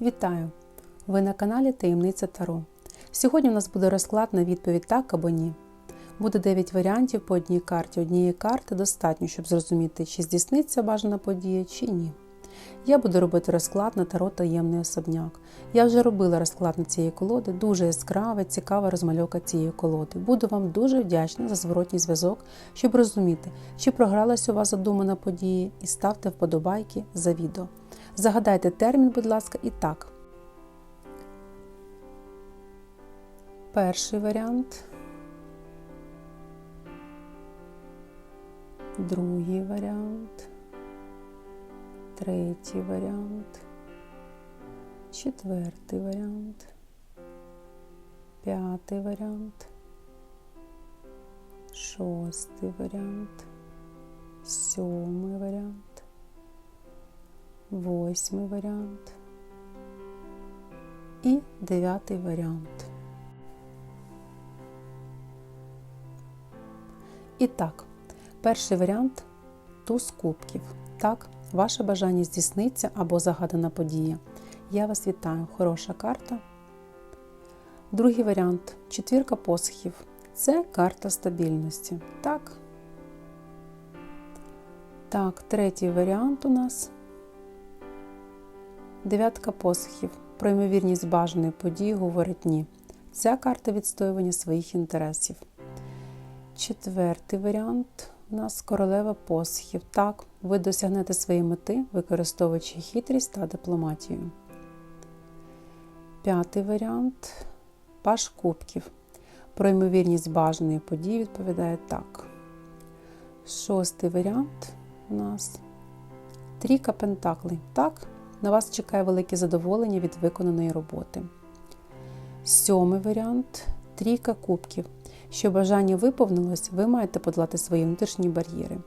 Вітаю! Ви на каналі Таємниця Таро. Сьогодні у нас буде розклад на відповідь так або ні. Буде 9 варіантів по одній карті. Однієї карти достатньо, щоб зрозуміти, чи здійсниться бажана подія, чи ні. Я буду робити розклад на таро таємний особняк. Я вже робила розклад на цієї колоди, дуже яскраве, цікава розмальовка цієї колоди. Буду вам дуже вдячна за зворотній зв'язок, щоб розуміти, чи програлась у вас задумана подія, і ставте вподобайки за відео. Загадайте термін, будь ласка, і так. Перший варіант. Другий варіант. Третій варіант. Четвертий варіант. П'ятий варіант. Шостий варіант. Сьомий варіант. Восьмий варіант. І дев'ятий варіант. І так, перший варіант туз кубків. Так, ваше бажання здійсниться або загадана подія. Я вас вітаю, хороша карта. Другий варіант четвірка посхів. Це карта стабільності. Так. Так, третій варіант у нас дев'ятка посхів. Про ймовірність бажаної події говорить ні. Ця карта відстоювання своїх інтересів. Четвертий варіант у нас королева посхів. Так, ви досягнете своєї мети, використовуючи хитрість та дипломатію. П'ятий варіант паш кубків. Про ймовірність бажаної події відповідає так. Шостий варіант у нас трійка пентаклей. Так, на вас чекає велике задоволення від виконаної роботи. Сьомий варіант трійка кубків. Щоб бажання виповнилось, ви маєте подолати свої внутрішні бар'єри.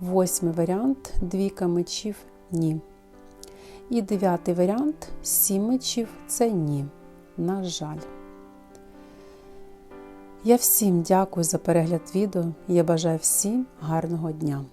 Восьмий варіант двійка мечів ні. І дев'ятий варіант сім мечів це ні. На жаль. Я всім дякую за перегляд відео я бажаю всім гарного дня!